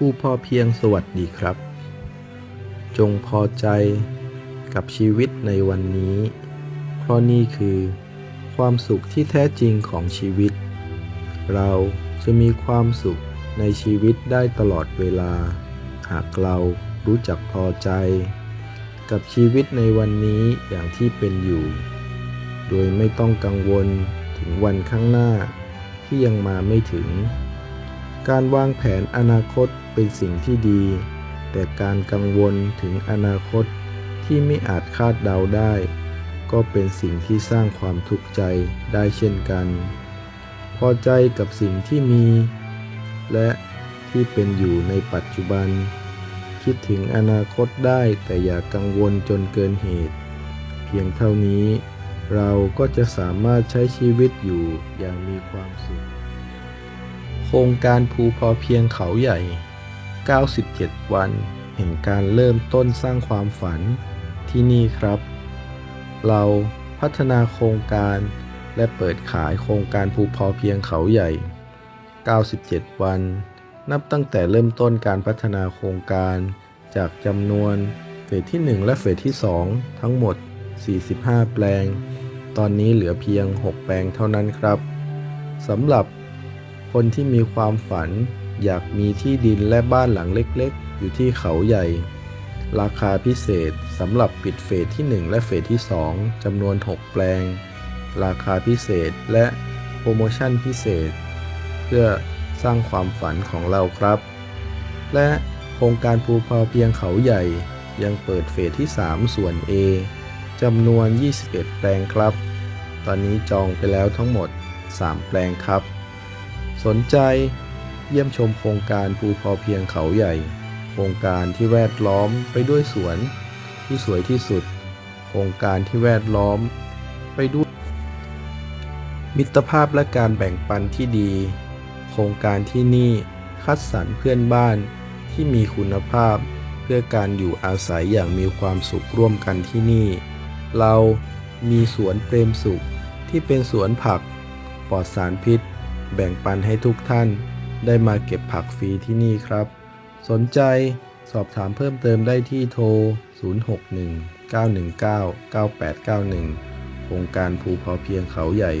ผู้พอเพียงสวัสดีครับ จงพอใจกับชีวิตในวันนี้ เพราะนี่คือความสุขที่แท้จริงของชีวิต เราจะมีความสุขในชีวิตได้ตลอดเวลา หากเรารู้จักพอใจ กับชีวิตในวันนี้อย่างที่เป็นอยู่ โดยไม่ต้องกังวลถึงวันข้างหน้าที่ยังมาไม่ถึง การวางแผนอนาคตเป็นสิ่งที่ดี แต่การกังวลถึงอนาคตที่ไม่อาจคาดเดาได้ ก็เป็นสิ่งที่สร้างความทุกข์ใจได้เช่นกัน พอใจกับสิ่งที่มี และที่เป็นอยู่ในปัจจุบัน คิดถึงอนาคตได้แต่อย่ากังวลจนเกินเหตุ เพียงเท่านี้ เราก็จะสามารถใช้ชีวิตอยู่อย่างมีความสุข โครงการภูพอเพียงเขาใหญ่ 97 วัน แห่งการเริ่มต้นสร้างความฝันที่นี่ครับ เราพัฒนาโครงการและเปิดขายโครงการภูพอเพียงเขาใหญ่ 97 วัน นับตั้งแต่เริ่มต้นการพัฒนาโครงการจากจำนวนเฟสที่ 1 และเฟสที่ 2 ทั้งหมด 45 แปลง ตอนนี้เหลือเพียง 6 แปลงเท่านั้นครับสำหรับ คนที่มีความฝัน อยากมีที่ดินและบ้านหลังเล็กๆ อยู่ที่เขาใหญ่ ราคาพิเศษสำหรับปิดเฟสที่ 1 และเฟสที่ 2จำนวน 6 แปลง ราคาพิเศษและโปรโมชั่นพิเศษ เพื่อสร้างความฝันของเราครับ และโครงการภูพอเพียงเขาใหญ่ ยังเปิดเฟสที่ 3 ส่วน A จำนวน 21 แปลงครับ ตอนนี้จองไปแล้วทั้งหมด 3 แปลงครับ สนใจเยี่ยมชมโครงการภูพอเพียงเขาใหญ่ โครงการที่แวดล้อมไปด้วยสวนที่สวยที่สุด โครงการที่แวดล้อมไปด้วยมิตรภาพและการแบ่งปันที่ดี โครงการที่นี่คัดสรรเพื่อนบ้านที่มีคุณภาพ เพื่อการอยู่อาศัยอย่างมีความสุขร่วมกันที่นี่ เรามีสวนเปรมสุขที่เป็นสวนผักปลอดสารพิษ แบ่งปันให้ทุกท่านได้มาเก็บผักฟรีที่นี่ครับ สนใจสอบถามเพิ่มเติมได้ที่โทร 061 919 9891 โครงการภูพอเพียงเขาใหญ่